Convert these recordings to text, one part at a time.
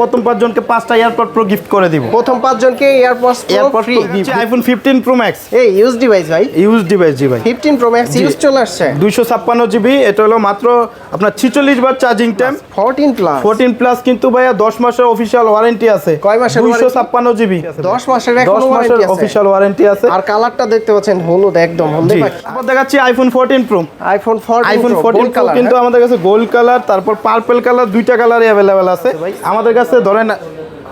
প্রথম পাঁচজনকে পাঁচটা এয়ারপড প্রো গিফট করে দিব। প্রথম পাঁচজনকে AirPods AirPod free iPhone fifteen pro max এই ইউজ ডিভাইস ভাই। ইউজ ডিভাইস জি ভাই। 15 প্রো ম্যাক্স ইউজ চলে আসছে। দুইশো ছাপ্পান্ন জিবি এটা হলো মাত্র আপনার ছিচল্লিশ বার charging time 14 plus fourteen plus কিন্তু ভাইয়া দশ মাসের অফিসিয়াল ওয়ারেন্টি আছে। কয় মাসের দুইশো warranty? ছাপ্পান্ন জিবি 10 মাসের এখনও মাসের ওয়ারেন্টি আছে। অফিসিয়াল ওয়ারেন্টি আছে। আর কালারটা দেখতে পাচ্ছেন হলুদ একদম হলদে পাখি। তারপর দেখাচ্ছি iPhone fourteen pro iPhone 14 iPhone fourteen pro কিন্তু আমাদের কাছে গোল্ড কালার তারপর পার্পল কালার দুইটা কালারই অ্যাভেলেবেল আছে। আমাদের কাছে ধরেন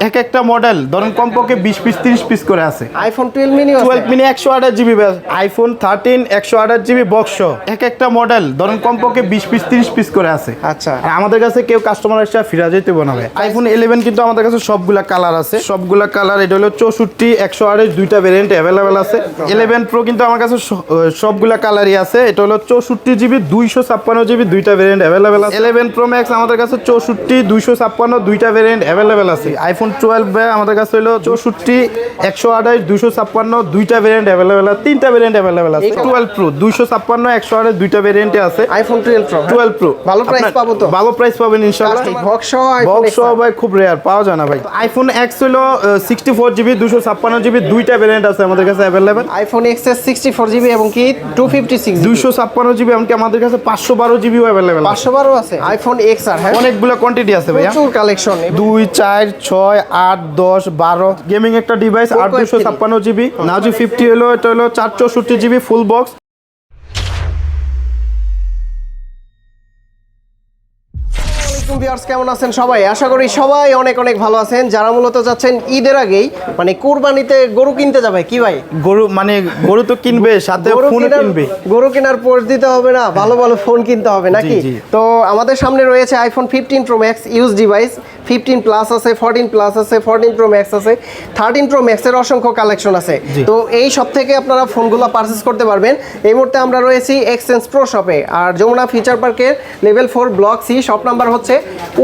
এক একটা মডেল ধরেন কমপক্ষে বিশ পিস তিরিশ পিস করে আছে। আইফোন 12 মিনি টুয়েলভ মিনি একশো আঠাশ জিবি আইফোন থার্টিন একশো আঠাশ জিবি বক্স এক একটা মডেল ধরেন কমপক্ষে বিশ পিস তিরিশ পিস করে আছে। আচ্ছা। আমাদের কাছে কেউ কাস্টমার এসে ফিরা যেতে বানাবে আইফোন ইলেভেন কিন্তু আমাদের কাছে সবগুলা কালার আছে। সবগুলা কালার এটা হলো চৌষট্টি একশো আঠাশ দুইটা ভেরিয়েন্ট অ্যাভেলেবেল আছে। ইলেভেন প্রো কিন্তু আমার কাছে সবগুলা কালারই আছে। এটা হলো চৌষট্টি জিবি দুইশো ছাপ্পান্ন জিবি দুইটা ভেরিয়েন্ট অ্যাভেলেবেল আছে। ইলেভেন প্রো ম্যাক্স আমাদের কাছে চৌষট্টি দুইশো ছাপ্পান্ন দুইটা ভেরিয়েন্ট অ্যাভেলেবেল আছে। আইফোন টুয়েলভ আমাদের কাছে হলো চৌষট্টি একশো আঠাশ দুশো ছাপ্পান্ন দুইটা ভেরিয়েন্ট অ্যাভেলেবেল আছে তিনটা ভেরিয়েন্ট অ্যাভেলেবেল আছে। টুয়েলভ প্রো দুইশো ছাপ্পান্ন একশো আঠাশ দুইটা ভেরিয়েন্টে আছে। আইফোন 12 প্রো টুয়েলভ প্রো ভালো প্রাইস পাবো তো। ভালো প্রাইস পাবেন ইনশাআল্লাহ। বক্স বক্স ভাই খুব রেয়ার পাওয়া যায় না ভাই। আইফোন এক্স হলো সিক্সটি ফোর জিবি দুশো ছাপ্পান্ন জিবি দুইটা ভ্যারিয়েন্ট আছে আমাদের কাছে অ্যাভেলেবেল আইফোন এক্সের সিক্সটি ফোর জিবি এবং কি টু ফিফটি সিক্স দুশো ছাপ্পান্ন জিবি এমনকি আমাদের কাছে পাঁচশো বারো জিবিও অ্যাভেলেবেল 512 আছে। আইফোন এক্সআর হ্যাঁ? অনেকগুলো কোয়ান্টিটি আছে প্রচুর কালেকশন দুই চার ছয় আট, দশ, বারো। গেমিং একটা ডিভাইস আট দুশো ছাপ্পান্ন জিবি নাজি ফিফটি হলো, এটা হলো চার জিবি ফুল বক্স আসসালামাইকুম ভিউয়ার্স কেমন আছেন সবাই? আশা করি সবাই অনেক অনেক ভালো আছেন। যারা মূলত যাচ্ছেন ঈদের আগেই মানে কুরবানিতে গরু কিনতে যাবে কি ভাই? গরু মানে গরু তো কিনবে সাথে ফোন কিনবে। গরু কেনার পর দিতে হবে না ভালো ভালো ফোন কিনতে হবে নাকি? তো আমাদের সামনে রয়েছে iPhone fifteen pro max use device fifteen plus আছে ফোরটিন প্লাস আছে ফোরটিন প্রো ম্যাক্স আছে থার্টিন প্রো ম্যাক্সের অসংখ্য কালেকশন আছে। তো এই সব থেকে আপনারা ফোনগুলো পারচেস করতে পারবেন। এই মুহূর্তে আমরা রয়েছি এক্সচেঞ্জ প্রো শপে আর যমুনা ফিচার পার্কের level four block C shop number হচ্ছে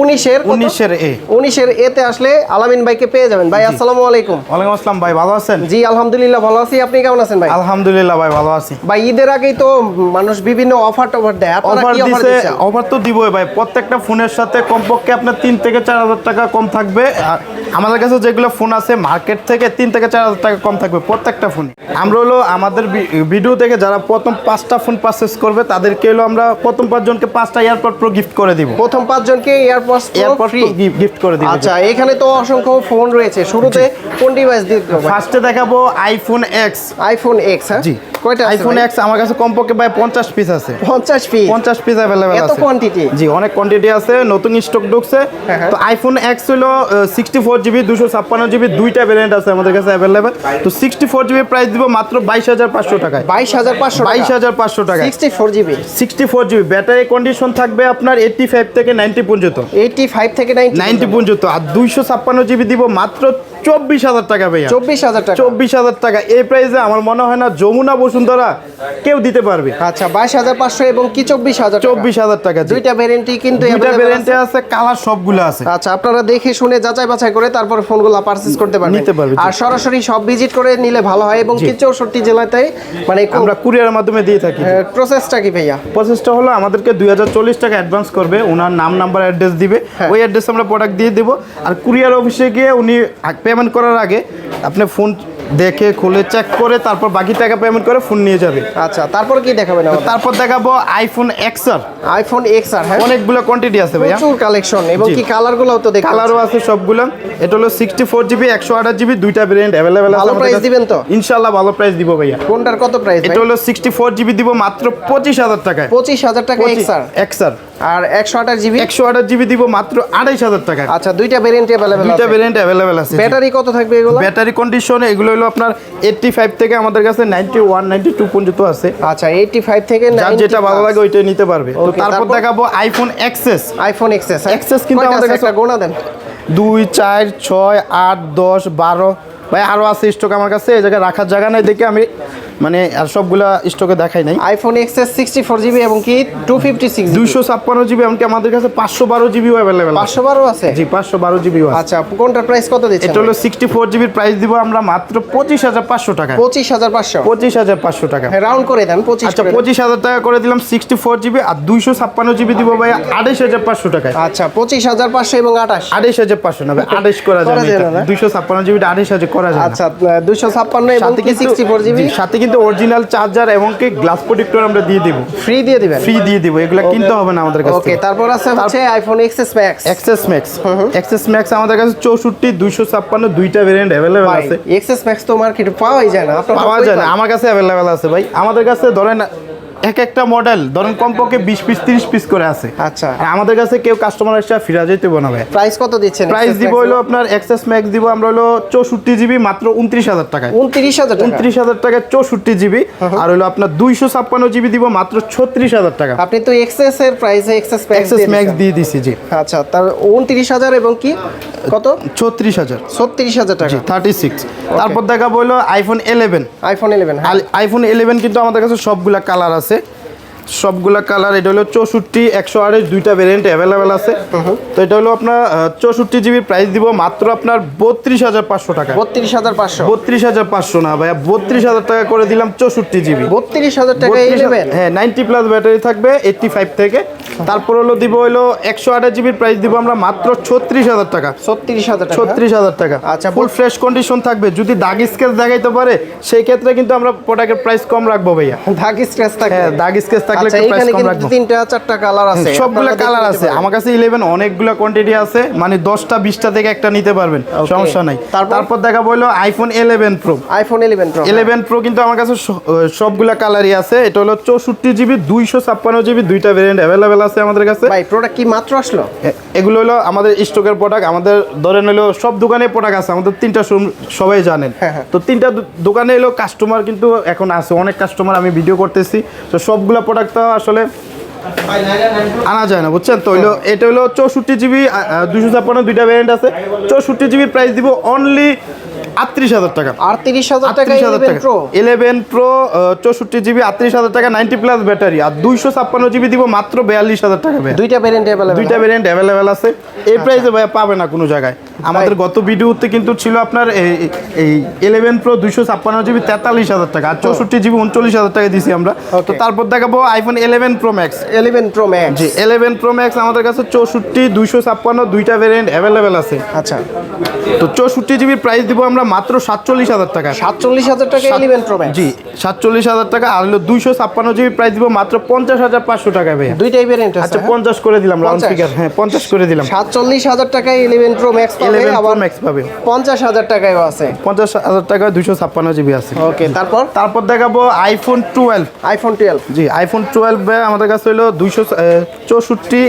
উনিশের উনিশের এ। উনিশের এতে আসলে আলামিন ভাইকে পেয়ে যাবেন। ভাই আসসালামু আলাইকুম। ওয়ালাইকুম আসসালাম ভাই ভালো আছেন? জি আলহামদুলিল্লাহ ভালো আছি। আপনি কেমন আছেন ভাই? আলহামদুলিল্লাহ ভাই ভালো আছি। ভাই ঈদের আগেই তো মানুষ বিভিন্ন অফার টফার দেয়। অফার দিছে অফার তো দিবই ভাই। প্রত্যেকটা ফোনের সাথে কমপক্ষে আপনার তিন থেকে চার হাজার টাকা কম থাকবে। আমাদের কাছে যেগুলো ফোন আছে মার্কেট থেকে তিন থেকে চার হাজার টাকা কম থাকবে প্রত্যেকটা ফোন। আমরা হলো আমাদের ভিডিও থেকে যারা প্রথম পাঁচটা ফোন পারচেস করবে তাদেরকে হলো আমরা প্রথম পাঁচজনকে পাঁচটা এয়ারপড প্রো গিফট করে দিব। প্রথম পাঁচজনকে এয়ারপডস এয়ারপড ফ্রি গিফট করে দিব। আচ্ছা এখানে তো অসংখ্য ফোন রয়েছে। শুরুতে কোন ডিভাইস হবে ফার্স্টে দেখাবো আইফোন এক্স আইফোন এক্স হ্যাঁ? জি। কয়টা আইফোন এক্স আমার কাছে কমপক্ষে ভাই পঞ্চাশ পিস আছে। 50 পিস পঞ্চাশ পিস অ্যাভেলেবেল এত আছে। quantity? জি অনেক কোয়ান্টিটি আছে নতুন স্টক ঢুকছে। হ্যাঁ, হ্যাঁ। তো আইফোন এক্স হলো সিক্সটি ফোর জিবি দুশো ছাপ্পান্ন জিবি দুইটা ভ্যারিয়েন্ট আছে আমাদের কাছে অ্যাভেলেবেল তো সিক্সটি ফোর জিবি প্রাইস দিব মাত্র বাইশ হাজার পাঁচশো টাকায়। বাইশ হাজার পাঁচশো বাইশ হাজার পাঁচশো টাকায়। Sixty four GB sixty four GB battery condition থাকবে আপনার এইটটি ফাইভ থেকে নাইনটি পর্যন্ত এইটি ফাইভ থেকে নাইনটি নাইনটি পর্যন্ত আর দুইশো ছাপ্পান্ন জিবি দিব মাত্র চব্বিশ হাজার টাকা ভাইয়া। চব্বিশ হাজার টাকা। চব্বিশ হাজার টাকা। এই প্রাইসে আমার মনে হয় না যমুনা বসুন্ধরা কেউ দিতে পারবে। আচ্ছা বাইশ হাজার পাঁচশো এবং কি চব্বিশ হাজার চব্বিশ হাজার টাকা। দুইটা ভ্যারেন্টি কিন্তু দুইটা ভ্যারিয়েন্টে আছে। কালার সবগুলো আছে। আচ্ছা আপনারা দেখে শুনে যাচাই বাছাই করে তারপর ফোনগুলো পারচেজ করতে পারবেন। নিতে পারবে, আর সরাসরি সব ভিজিট করে নিলে ভালো হয় এবং কি চৌষট্টি জেলাতে মানে আমরা কুরিয়ারের মাধ্যমে দিয়ে থাকি প্রসেসটা কি ভাইয়া? প্রসেসটা হলো আমাদেরকে দুই হাজার চল্লিশ টাকা অ্যাডভান্স করবে ওনার নাম নাম্বার অ্যাড্রেস দিবে। হ্যাঁ। ওই অ্যাড্রেস আমরা প্রোডাক্ট দিয়ে দেবো। আর কুরিয়ার অফিসে গিয়ে উনি পেমেন্ট করার আগে আপনি ফোন দেখে খুলে চেক করে তারপর বাকি টাকা পেমেন্ট করে ফোন নিয়ে যাবে। আচ্ছা তারপর কি দেখাবেন তারপর দেখাবো আইফোন এক্সার আইফোন এক্স আর হ্যাঁ? অনেকগুলো কোয়ান্টিটি আছে ভাইয়া। প্রচুর কালেকশন এবং কি কালারগুলো তো দেখতে কালারও আছে সবগুলো। এটা হলো সিক্সটি ফোর জিবি একশো আঠাশ জিবি দুইটা ভেরিয়েন্ট অ্যাভেলেবেল আছে ভালো কাছে। দিবেন তো? ইনশাল্লাহ ভালো প্রাইস দিব ভাইয়া। কোনটার কত প্রাইস এটা হলো সিক্সটি ফোর জিবি দিব মাত্র পঁচিশ হাজার টাকায়। পঁচিশ হাজার টাকা এক্স আর। এক্সার আর। একশো আঠাশ জিবি? একশো আঠাশ জিবি দিব মাত্র আড়াইশ হাজার টাকা। আচ্ছা দুইটা ভ্যারিয়েন্ট অ্যাভেলেবেল দুইটা ভেরিয়েন্ট অ্যাভেলেবেল আছে ব্যাটারি কত থাকবে এগুলো? ব্যাটারি কন্ডিশন এগুলো হলো আপনার এইটটি ফাইভ থেকে আমাদের কাছে নাইনটি ওয়ান নাইনটি টু পর্যন্ত আছে। আচ্ছা এইটটি ফাইভ থেকে যার যেটা ভালো লাগে ওইটাই নিতে পারবে। তারপর? দেখাবো iPhone XS iPhone XS XS কিন্তু আমাদের কাছে- গোনা দেন। দুই চার ছয় আট দশ বারো। ভাই আরও আছে স্টক আমার কাছে এই জায়গায় রাখার জায়গা নাই দেখে আমি মানে আর সবগুলা স্টকে দেখাই নাই। IPhone XS sixty four GB এবং কি টু ফিফটি সিক্স দুইশো ছাপ্পান্ন জিবি এমনকি আমাদের কাছে পাঁচশো বারো জিবিও অ্যাভেলেবেল পাঁচশো বারো আছে? জি পাঁচশো বারো জিবিও আচ্ছা কোনটার প্রাইস কত দিচ্ছেন এটা হলো সিক্সটি ফোর জিবির প্রাইস দিব আমরা মাত্র পঁচিশ হাজার পাঁচশো টাকা পঁচিশ হাজার পাঁচশো। পঁচিশ হাজার পাঁচশো টাকা। রাউন্ড করে দেন পঁচিশ আচ্ছা পঁচিশ হাজার টাকা করে দিলাম সিক্সটি ফোর জিবি আর দুইশো ছাপ্পান্ন জিবি দিব ভাই আড়াইশ হাজার পাঁচশো টাকায়। আচ্ছা পঁচিশ হাজার পাঁচশো এবং আঠাশ। আড়াইশ হাজার পাঁচশো না আড়াইশ করা যায় না? দুইশো ছাপ্পান্ন জিবি আড়াইশ হাজার করা যায় আচ্ছা দুইশো ছাপ্পান্ন এবং সিক্সটি ফোর জিবি সাথে কিন্তু অরিজিনাল চার্জার এবং কি গ্লাস প্রোটেক্টর আমরা দিয়ে দেব। ফ্রি দিয়ে দিবেন? ফ্রি দিয়ে দেব এগুলা কিনতে হবে না আমাদের কাছে ওকে তারপর আছে হচ্ছে iPhone XS max XS max XS max আমাদের কাছে চৌষট্টি দুইশো ছাপ্পান্ন দুইটা ভেরিয়েন্ট अवेलेबल আছে। এক্সএস ম্যাক্স তো মার্কেটে পাওয়াই যায় না পাওয়া যায় না আমার কাছে अवेलेबल আছে ভাই। আমাদের কাছে ধরেন এক একটা মডেল ধরেন কমপক্ষে বিশ পিস তিরিশ পিস করে আছে। আচ্ছা। আমাদের কাছে কেউ কাস্টমার এসে ফিরা যেতে ভাই। প্রাইস কত দিচ্ছেন প্রাইস দিব হলো আপনার এক্সেস ম্যাক্স দিব আমরা হলো চৌষট্টি জিবি মাত্র উনত্রিশ হাজার টাকায়। উনত্রিশ হাজার উনত্রিশ হাজার টাকা চৌষট্টি জিবি আর হলো আপনার দুইশো ছাপ্পান্ন জিবি দিব মাত্র ছত্রিশ হাজার টাকা। আপনি তো এক্সএস এর প্রাইসে এক্সএস এক্সেস ম্যাক্স দিয়ে দিছি জি। আচ্ছা তার উনত্রিশ হাজার এবং কি? কত? ছত্রিশ হাজার। ছত্রিশ হাজার টাকা। থার্টি সিক্স তারপর দেখা বলল iPhone eleven iPhone eleven iPhone eleven কিন্তু আমাদের কাছে সবগুলা কালার আছে। hacer সবগুলা কালার এটা হলো চৌষট্টি একশো আড়াইশ দুইটা ভেরিয়েন্ট অ্যাভেলেবেল আছে। তো এটা হলো আপনার চৌষট্টি জিবির প্রাইস দিব মাত্র আপনার বত্রিশ হাজার পাঁচশো টাকা বত্রিশ হাজার পাঁচশো। বত্রিশ হাজার পাঁচশো না ভাইয়া বত্রিশ হাজার টাকা করে দিলাম চৌষট্টি জিবি বত্রিশ হাজার টাকা হ্যাঁ নাইনটি প্লাস ব্যাটারি থাকবে এইটটি ফাইভ থেকে। তারপর হলো দিব হলো একশো আঠাশ জিবির প্রাইস দিব আমরা মাত্র ছত্রিশ হাজার টাকা। ছত্রিশ হাজার ছত্রিশ হাজার টাকা। আচ্ছা, ফুল ফ্রেশ কন্ডিশন থাকবে যদি দাগ স্কেচ দেখাইতে পারে সেই ক্ষেত্রে কিন্তু আমরা প্রোডাক্টের প্রাইস কম রাখব ভাইয়া। দাগ স্কেচ থাকে হ্যাঁ দাগ স্কেচ থাকলে আচ্ছা একটু প্রাইস কম রাখব। তিনটা চারটা কালার আছে। সবগুলা কালার আছে। আমার কাছে ইলেভেন অনেকগুলা কোয়ান্টিটি আছে মানে দশটা বিশটা থেকে একটা নিতে পারবেন সমস্যা নাই। তারপর? দেখা বলল iPhone eleven pro iPhone eleven pro eleven pro কিন্তু আমার কাছে সবগুলা কালারই আছে। এটা হলো চৌষট্টি জিবি দুইশো ছাপ্পান্ন জিবি দুইটা ভেরিয়েন্ট অ্যাভেলেবেল আছে আমাদের কাছে। ভাই প্রোডাক্ট কি মাত্র আসলো? এগুলো হলো আমাদের স্টকের প্রোডাক্ট আমাদের ধরেন হলো সব দোকানে প্রোডাক্ট আছে আমাদের তিনটা সবাই জানেন। হ্যাঁ, হ্যাঁ। তো তিনটা দোকানে এলো কাস্টমার কিন্তু এখন আছে। অনেক কাস্টমার আমি ভিডিও করতেছি। তো সবগুলা প্রোডাক্ট তো আসলে আনা যায় না বুঝছেন? তো হইল এটা হলো চৌষট্টি জিবি দুইশো ছাপ্পান্ন দুইটা ভ্যারিয়েন্ট আছে। চৌষট্টি জিবির প্রাইস দিব অনলি আটত্রিশ হাজার টাকা। আটত্রিশ হাজার টাকা ইলেভেন প্রো চৌষট্টি জিবি আটত্রিশ হাজার টাকা নাইনটি প্লাস ব্যাটারি আর দুইশো ছাপ্পান্ন জিবি দিব মাত্র বিয়াল্লিশ হাজার টাকা দুইটা ভ্যারিয়েন্ট দুইটা ভ্যারিয়েন্ট অ্যাভেলেবেল আছে। এই প্রাইসে ভাই পাবে না কোনো জায়গায়। আমাদের গত ভিডিওতে কিন্তু ছিল আপনার এই ইলেভেন প্রো দুইশো ছাপ্পান্ন জিবি তেতাল্লিশ হাজার টাকা। আর চৌষট্টি জিবি উনচল্লিশ হাজার টাকা দিছি আমরা। তো তারপর দেখাবো iPhone eleven pro max eleven pro max জি ইলেভেন প্রো ম্যাক্স আমাদের কাছে চৌষট্টি দুইশো ছাপ্পান্ন দুইটা ভ্যারিয়েন্ট অ্যাভেলেবেল আছে। আচ্ছা। তো চৌষট্টি জিবির প্রাইস দিব আমরা মাত্র সাতচল্লিশ হাজার টাকা। সাতচল্লিশ হাজার টাকা ইলেভেন প্রো ম্যাক্স জি সাতচল্লিশ হাজার টাকা আর হলো দুইশো ছাপ্পান্ন জিবি প্রাইস দিব মাত্র পঞ্চাশ হাজার পাঁচশো টাকা ভাইয়া। দুইটাই ভ্যারিয়েন্ট আছে আচ্ছা পঞ্চাশ করে দিলাম রাউন্ড 50? ফিগার হ্যাঁ পঞ্চাশ করে দিলাম। সাতচল্লিশ হাজার টাকায় ইলেভেন প্রো ম্যাক্স পাবে প্রো আবার ম্যাক্স পাবে। পঞ্চাশ হাজার টাকায়ও আছে। পঞ্চাশ হাজার টাকা দুইশো ছাপ্পান্ন জিবি আছে। ওকে তারপর? তারপর দেখাবো আইফোন টুয়েলভ আইফোন টুয়েলভ জি আইফোন টুয়েলভ আমাদের কাছে হলো দুইশো চৌষট্টি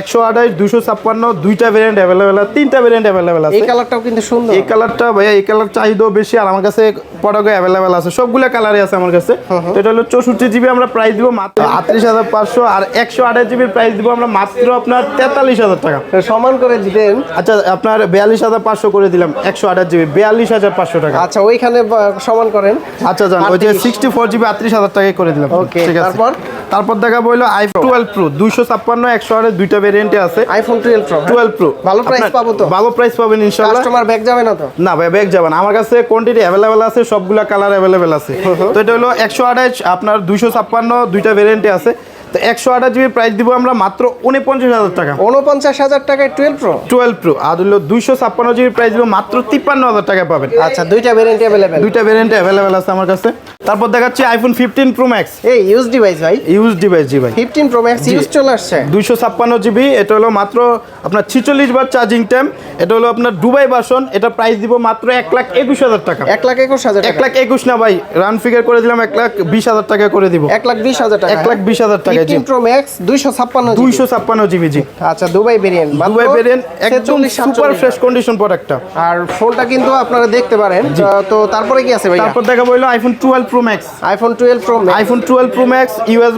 একশো আঠাশ দুইশো ছাপ্পান্ন দুইটা ভেরিয়েন্ট অ্যাভেলেবেল আছে তিনটা ভেরিয়েন্ট অ্যাভেলেবেল আছে। এই কালারটাও কিন্তু সুন্দর। এই কালারটা ভাইয়া এই কালার চাহিদাও বেশি আর আমার কাছে প্রোডাক্ট অ্যাভেলেবেল আছে। সবগুলো কালারই আছে আমার কাছে। তো এটা হলো চৌষট্টি জিবি আমরা প্রাইস দিব মাত্র আটত্রিশ হাজার পাঁচশো আর একশো আঠাশ জিবির প্রাইস দিব আমরা মাত্র আপনার তেতাল্লিশ হাজার টাকা। সমান করে দিতেন আচ্ছা আপনার বিয়াল্লিশ হাজার পাঁচশো করে দিলাম একশো আঠাশ জিবি বিয়াল্লিশ হাজার পাঁচশো টাকা। আচ্ছা ওইখানে সমান করেন। আচ্ছা জান ওই যে 38 সিক্সটি ফোর জিবি আটত্রিশ হাজার টাকায় করে দিলাম। Okay, ঠিক আছে। তারপর? তারপর দেখা বলল আইফোন টুয়েলভ প্রো দুইশো ছাপ্পান্ন একশো আড়াই দুইটা ভেরিয়েন্টে আছে। IPhone twelve pro twelve pro ভালো price পাবো তো? ভালো প্রাইস পাবেন ইনশাল্লাহ কাস্টমার ব্যাক যাবে না তো? না ভাই ব্যাগ যাবেন আমার কাছে কোয়ান্টিটি অ্যাভেলেবেল আছে সবগুলা কালার অ্যাভেলেবেল আছে। তো এটা হলো একশো আঠাশ আপনার দুইশো ছাপ্পান্ন দুইটা ভেরিয়েন্টে আছে। তো একশো আঠাশ জিবি প্রাইস দিব আমরা মাত্র উনপঞ্চাশ হাজার টাকা। উনপঞ্চাশ হাজার টাকায় টুয়েলভ প্রো টুয়েলভ প্রো আর হলো দুইশো ছাপ্পান্ন জিবি প্রাইস দিব মাত্র তিপ্পান্ন হাজার টাকা পাবেন। আচ্ছা দুইটা ভ্যারিয়েন্ট অ্যাভেলেবেল দুইটা ভেরিয়েন্ট অ্যাভেলেবেল আছে আমার কাছে। তারপর দেখাচ্ছি আইফোন ফিফটিন প্রো ম্যাক্স এই ইউজ ডিভাইস ভাই। ইউজ ডিভাইস জি ভাই। ফিফটিন প্রো ম্যাক্স ইউজ চলে আসছে। দুইশো ছাপ্পান্ন জিবি এটা হলো মাত্র আপনার ছিচল্লিশ বার চার্জিং টাইম এটা হলো আপনার দুবাই বাসন এটা প্রাইস দিব মাত্র এক লাখ একুশ হাজার টাকা। এক লাখ একুশ হাজার এক লাখ একুশ না ভাই রান ফিগার করে দিলাম এক লাখ বিশ হাজার টাকা করে দিব। এক লাখ বিশ হাজার টাকা। এক লাখ বিশ হাজার টাকা সেভেন্টিন প্রো ম্যাক্স দুইশো ছাপ্পান্ন দুইশো ছাপ্পান্ন জিবি জি। আচ্ছা দুবাই ভেরিয়েন্ট দুবাই ভেরিয়েন্ট একদম সুপার ফ্রেশ কন্ডিশন প্রোডাক্টটা আর ফোনটা কিন্তু আপনারা দেখতে পারেন। তো তারপরে কি আছে তারপর দেখা বলল iPhone twelve pro max iPhone twelve pro iPhone twelve pro max US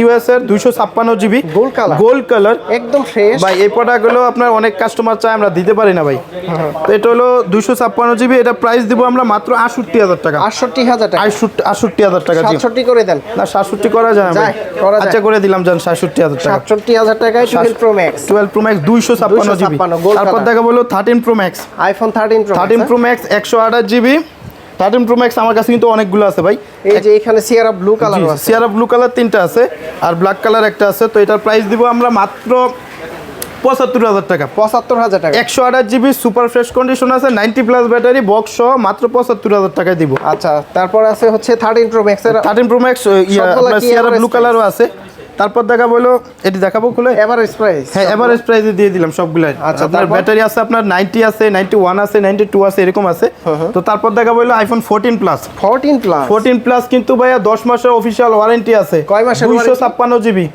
US এর দুইশো ছাপ্পান্ন GB. Gold color? Gold colour একদম ফ্রেশ ভাই এই প্রোডাক্টগুলো আপনার অনেক কাস্টমার চায় আমরা দিতে পারি না ভাই। তো এটা হলো দুইশো ছাপ্পান্ন জিবি এটা প্রাইস দিব আমরা মাত্র আটষট্টি হাজার টাকা। আটষট্টি হাজার টাকা। আটষট্টি আটষট্টি হাজার টাকা জি। সাতষট্টি করে দেন। না সাতষট্টি করা যায় না। আচ্ছা করে দিলাম যান সাতষট্টি হাজার টাকা। সাতষট্টি হাজার টাকায় twelve pro max twelve pro max দুইশো ছাপ্পান্ন জিবি তারপর দেখা বলো thirteen pro max iPhone thirteen pro thirteen pro max একশো আঠাশ জিবি থার্টিন প্রো ম্যাক্স আমার কাছে কিন্তু অনেকগুলো আছে ভাই। এই যে এখানে সিয়ারা ব্লু কালার আছে। সিয়ারা ব্লু কালার তিনটা আছে আর ব্ল্যাক কালার একটা আছে। তো এটার প্রাইস দিব আমরা মাত্র পঁচাত্তর হাজার টাকা। পঁচাত্তর হাজার টাকা। একশো আঠাশ জিবি সুপার ফ্রেশ কন্ডিশন আছে নাইনটি প্লাস ব্যাটারি বক্স সহ মাত্র পঁচাত্তর হাজার টাকায় দিব। আচ্ছা তারপর আছে হচ্ছে থার্টিন প্রো ম্যাক্স এর থার্টিন প্রো ম্যাক্স ব্লু কালারও আছে। তারপর দেখা বলো এটি দেখাবো খুলে? এভারেজ প্রাইস হ্যাঁ এভারেজ প্রাইসে দিয়ে দিলাম সবগুলো আচ্ছা, আপনার? ব্যাটারি আছে আপনার নাইনটি আছে নাইনটি ওয়ান আছে নাইনটি টু আছে এরকম আছে। তো তারপর দেখা বলো iPhone fourteen plus fourteen plus fourteen plus কিন্তু ভাইয়া দশ মাসের অফিসিয়াল ওয়ারেন্টি আছে। কয় মাসের দুইশো? ছাপ্পান্ন জিবি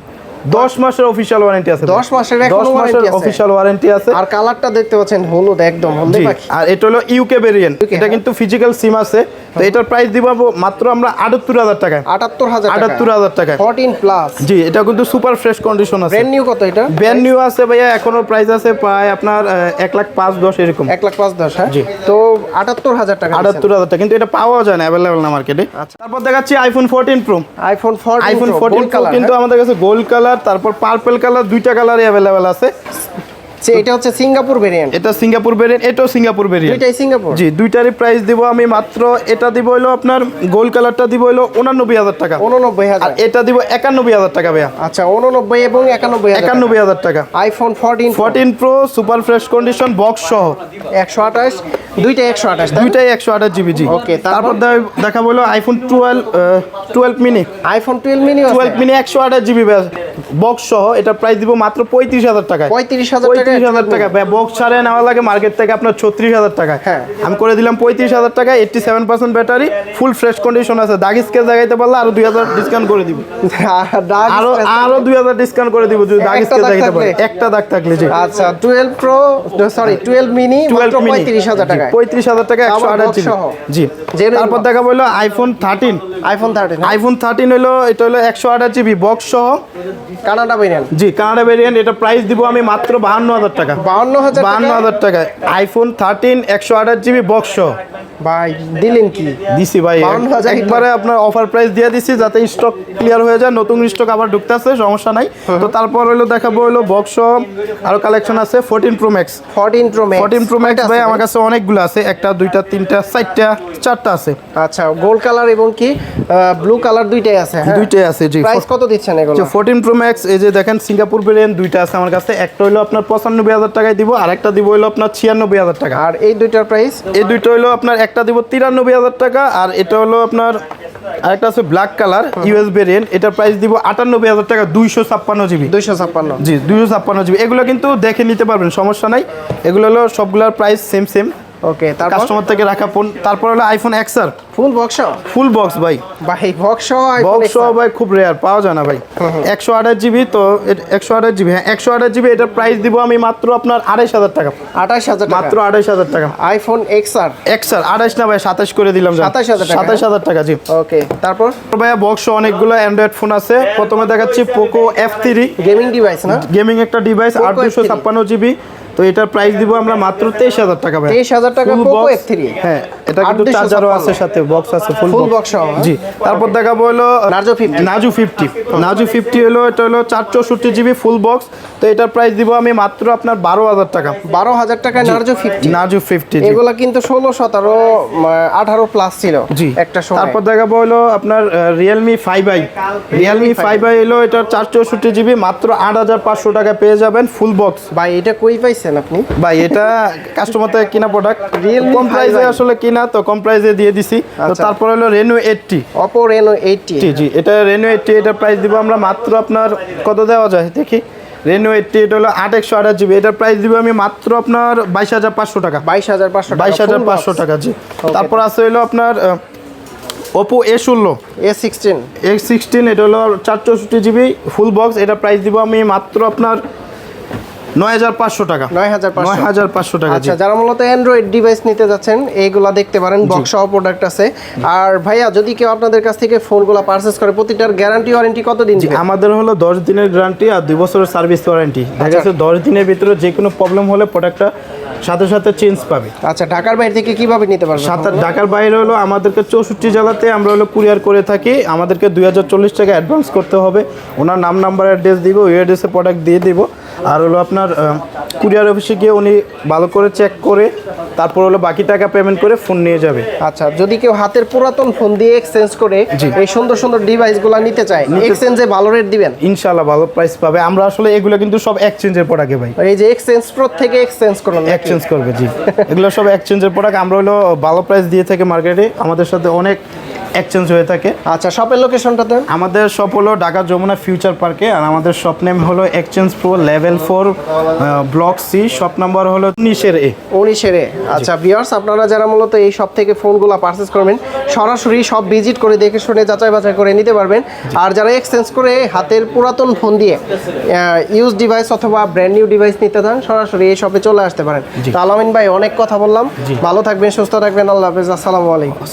দশ মাসের অফিসিয়াল ওয়ারেন্টি আছে 10 মাসের এখনও দশ মাসের warranty আছে? অফিসিয়াল ওয়ারেন্টি আছে। আর কালারটা দেখতে পাচ্ছেন হলুদ একদম হলদে পাখি। আর এটা হলো ইউকে ভেরিয়েন্ট এটা হ্যাঁ। কিন্তু ফিজিক্যাল সিম আছে। তো এটার প্রাইস দিব মাত্র আমরা আটাত্তর হাজার টাকায়। আটাত্তর হাজার আটাত্তর হাজার টাকায়। ফোরটিন প্লাস জি এটা কিন্তু সুপার ফ্রেশ কন্ডিশন আছে। ব্র্যান্ড নিউ কত এটা? ব্র্যান্ড নিউ আছে ভাইয়া এখনও প্রাইস আছে প্রায় আপনার আহ, এক লাখ পাঁচ দশ এরকম। এক লাখ পাঁচ দশ হ্যাঁ? জি। তো আটাত্তর হাজার টাকা আটাত্তর হাজার টাকা। কিন্তু এটা পাওয়া যায় না অ্যাভেলেবেল না মার্কেটে আচ্ছা। তারপর দেখাচ্ছি iPhone fourteen pro iPhone fourteen iPhone fourteen pro কিন্তু আমাদের কাছে গোল্ড কালার তারপর পার্পল কালার দুইটা কালারই অ্যাভেলেবেল আছে। এটা হচ্ছে সিঙ্গাপুর ভেরিয়েন্ট এটা সিঙ্গাপুর ভেরিয়েন্ট এটাও সিঙ্গাপুর ভেরিয়েন্ট দুইটাই সিঙ্গাপুর? জি দুইটারই প্রাইস দিব আমি মাত্র এটা দিব হলো আপনার গোল্ড কালারটা দিব হলো উনানব্বই হাজার টাকা। উননব্বই হাজার? এটা দিব একানব্বই হাজার টাকা ভাইয়া। আচ্ছা উননব্বই এবং একানব্বই একানব্বই হাজার টাকা। IPhone fourteen fourteen pro super fresh condition box সহ। একশো আঠাশ। একশো আঠাশ দুইটাই একশো আঠাশ জিবি জি। Okay, তারপর? তারপর দেখা বলো iPhone twelve twelve mini iPhone twelve mini twelve mini একশো আঠাশ জিবি বক্স সহ এটা প্রাইস দিব মাত্র পঁয়ত্রিশ হাজার টাকা পঁয়ত্রিশ হাজার টাকা পঁয়ত্রিশ হাজার টাকা বক্স ছাড়ে নেওয়া লাগে মার্কেট থেকে আপনার ছত্রিশ হাজার টাকা হ্যাঁ। আমি করে দিলাম পঁয়ত্রিশ হাজার টাকা eighty seven percent battery full fresh condition আছে। দাগ স্কেচ পারলে আরও দুই হাজার ডিসকাউন্ট করে দিব। আরও আরও দুই হাজার ডিসকাউন্ট করে দিব যদি দাগ একটা স্কেচ দাগ পারে। থাকলে? একটা দাগ থাকলে জি। আচ্ছা twelve pro sorry twelve mini twelve পঁয়ত্রিশ হাজার টাকা পঁয়ত্রিশ হাজার টাকা একশো আবার আঠাশ জিবি জি। তারপর দেখা বলল iPhone thirteen iPhone thirteen iPhone thirteen হলো এটা হলো একশো আঠাশ জিবি বক্স সহ। কানাডা ভেরিয়েন্ট জি কানাডা ভেরিয়েন্ট এটা প্রাইস দিব আমি মাত্র বাহান্ন হাজার টাকা। বাহান্ন হাজার বাহান্ন হাজার টাকা। আইফোন থার্টিন একশো আঠাশ জিবি বক্স সহ। ভাই দিলেন কি? দিছি ভাই। একবারে আপনার অফার প্রাইস দিয়ে দিছি যাতে স্টক ক্লিয়ার হয়ে যায় নতুন স্টক আবার ঢুকতেছে সমস্যা নাই। তো তারপর হলো দেখাবো হলো বক্স আরও কালেকশন আছে fourteen pro max fourteen pro max fourteen pro max ভাই আমার কাছে অনেকগুলো আছে একটা দুইটা তিনটা চারটা চারটা আছে। আচ্ছা গোল্ড কালার এবং কি ব্লু কালার দুইটাই আছে হ্যাঁ? দুইটাই আছে জি। প্রাইস কত দিচ্ছেন এগুলো? ফোরটিন প্রো ম্যাক্স এই যে দেখেন সিঙ্গাপুর ভেরিয়েন্ট দুইটা আছে আমার কাছে। একটা হলো আপনার পঁচানব্বই হাজার টাকায় দিব আর একটা দিব হলো আপনার ছিয়ানব্বই হাজার টাকা। আর এই দুইটার প্রাইস এই দুইটা হলো আপনার একটা দিব তিরানব্বই হাজার টাকা আর এটা হলো আপনার আরেকটা আছে ব্ল্যাক কালার ইউএস ভেরিয়েন্ট এটার প্রাইস দিব আটানব্বই হাজার টাকা দুইশো ছাপ্পান্ন জিবি। দুইশো ছাপ্পান্ন। জি দুইশো ছাপ্পান্ন জিবি। এগুলো কিন্তু দেখে নিতে পারবেন সমস্যা নাই। এগুলো হলো সবগুলোর প্রাইস সেম সেম ওকে তারপর? কাস্টমার থেকে রাখা ফোন তারপর হলো iPhone XR full box full box ভাই। ভাই বক্স বক্স ভাই খুব রেয়ার পাওয়া যায় না ভাই। একশো আঠাশ জিবি তো একশো আঠাশ জিবি হ্যাঁ একশো আঠাশ জিবি এটার প্রাইস দিব আমি মাত্র আপনার আড়াইশ হাজার টাকা। আঠাশ হাজার মাত্র আড়াইশ হাজার টাকা। আইফোন এক্স আর? এক্সার আড়াইশ না ভাই সাতাশ করে দিলাম 27,000 টাকা, সাতাশ হাজার টাকা জি। ওকে তারপর? ভাইয়া বক্স অনেকগুলো অ্যান্ড্রয়েড ফোন আছে। প্রথমে দেখাচ্ছি Poco F three gaming device না? গেমিং একটা ডিভাইস আট দুশো ছাপ্পান্ন জিবি তো এটার প্রাইস দিব আমরা মাত্র তেইশ হাজার টাকা ভাই। 23,000 টাকা পোকো F3 হ্যাঁ। এটা কিন্তু চার্জারও আছে সাথে বক্স আছে ফুল বক্স হ্যাঁ? জি তারপর দেখাবো হলো Narzo 50 Narzo fifty Narzo fifty হলো এটা হলো চার চৌষট্টি জিবি ফুল বক্স তো এটার প্রাইস দিব আমি মাত্র আপনার বারো হাজার টাকা। বারো হাজার টাকা ফিফটি নাজু ফিফটি এগুলা কিন্তু ষোলো সতেরো আঠারো প্লাস ছিল জি। একটা সময়। তারপর দেখাবো হলো আপনার Realme five i Realme five i হলো এটা চার চৌষট্টি জিবি মাত্র আট হাজার পাঁচশো টাকা পেয়ে যাবেন ফুল বক্স ভাই এটা কই পাইছেন আপনি? ভাই এটা কাস্টমার থেকে কিনা প্রোডাক্ট Realme কম প্রাইসে আসলে কিনা তো কম প্রাইসে দিয়ে দিছি। তো আচ্ছা। তারপর হলো Reno eight T Oppo Reno eight T জি জি এটা রেনু এইটটি এটার প্রাইস দিব আমরা মাত্র আপনার কত দেওয়া যায় দেখি। রেনু এইটটি এটা হলো আট একশো আঠাশ জিবি এটার প্রাইস দিব আমি মাত্র আপনার বাইশ হাজার পাঁচশো টাকা। বাইশ হাজার পাঁচশো বাইশ হাজার পাঁচশো টাকা জি। তারপর আছে হলো আপনার ওপো এ ষোলো। এ সিক্সটিন এ সিক্সটিন এটা হলো চার চৌষট্টি জিবি ফুল বক্স এটা প্রাইস দিব আমি মাত্র আপনার নয় হাজার পাঁচশো টাকা। নয় হাজার নয় পাঁচশো হাজার পাঁচশো টাকা আচ্ছা যারা মূলত অ্যান্ড্রয়েড ডিভাইস নিতে যাচ্ছেন এইগুলা দেখতে পারেন বক্স সহ প্রোডাক্ট আছে। আর ভাইয়া যদি কেউ আপনাদের কাছ থেকে ফোনগুলো করে প্রতিটার গ্যারান্টি ওয়ারেন্টি কতদিন দিবে আমাদের হলো দশ দিনের গ্যারান্টি আর দুই বছরের সার্ভিস ওয়ারেন্টি দেখা যাচ্ছে দশ দিনের ভিতরে যে কোনো প্রবলেম হলে প্রোডাক্টটা সাথে সাথে চেঞ্জ পাবে। আচ্ছা ঢাকার বাইরে থেকে কীভাবে নিতে পারবেন? সাত ঢাকার বাইরে হলো আমাদেরকে চৌষট্টি জেলাতে আমরা হলো কুরিয়ার করে থাকি। আমাদেরকে দুই হাজার চল্লিশ টাকা অ্যাডভান্স করতে হবে। ওনার নাম নাম্বার অ্যাড্রেস দিব ওই অ্যাড্রেসে প্রোডাক্ট দিয়ে দিব। আর হলো আপনার কুরিয়ার অফিসে গিয়ে উনি ভালো করে চেক করে তারপর হলো বাকি টাকা পেমেন্ট করে ফোন নিয়ে যাবে। আচ্ছা যদি কেউ হাতের পুরাতন ফোন দিয়ে এক্সচেঞ্জ করে। এই সুন্দর সুন্দর ডিভাইসগুলো নিতে চায় এক্সচেঞ্জে ভালো রেট দিবেন? ইনশাল্লাহ ভালো প্রাইস পাবে। আমরা আসলে এগুলো কিন্তু সব এক্সচেঞ্জের প্রোডাক্টে ভাই। এই যে এক্সচেঞ্জ প্রো থেকে এক্সচেঞ্জ করুন এক্সচেঞ্জ করবে জি। এগুলো সব এক্সচেঞ্জের প্রোডাক্ট আমরা হলো ভালো প্রাইস দিয়ে থাকি মার্কেটে আমাদের সাথে অনেক এক্সচেঞ্জ হয়ে থাকে। আচ্ছা শপের লোকেশনটা দেন। আমাদের শপ হলো ঢাকা যমুনা ফিউচার পার্কে আর আমাদের শপ নেম হলো exchange pro level four block C shop number হলো উনিশের এ উনিশের এ। আচ্ছা ভিউয়ার্স আপনারা যারা মূলত এই শপ থেকে ফোনগুলো পারচেস করবেন সরাসরি সব ভিজিট করে দেখে শুনে যাচাই বাছাই করে নিতে পারবেন। আর যারা এক্সচেঞ্জ করে হাতের পুরাতন ফোন দিয়ে ইউজ ডিভাইস অথবা ব্র্যান্ড নিউ ডিভাইস নিতে চান সরাসরি এই শপে চলে আসতে পারেন। তো আলামিন ভাই অনেক কথা বললাম। ভালো থাকবেন সুস্থ থাকবেন আল্লাহ হাফেজ আসসালামু আলাইকুম।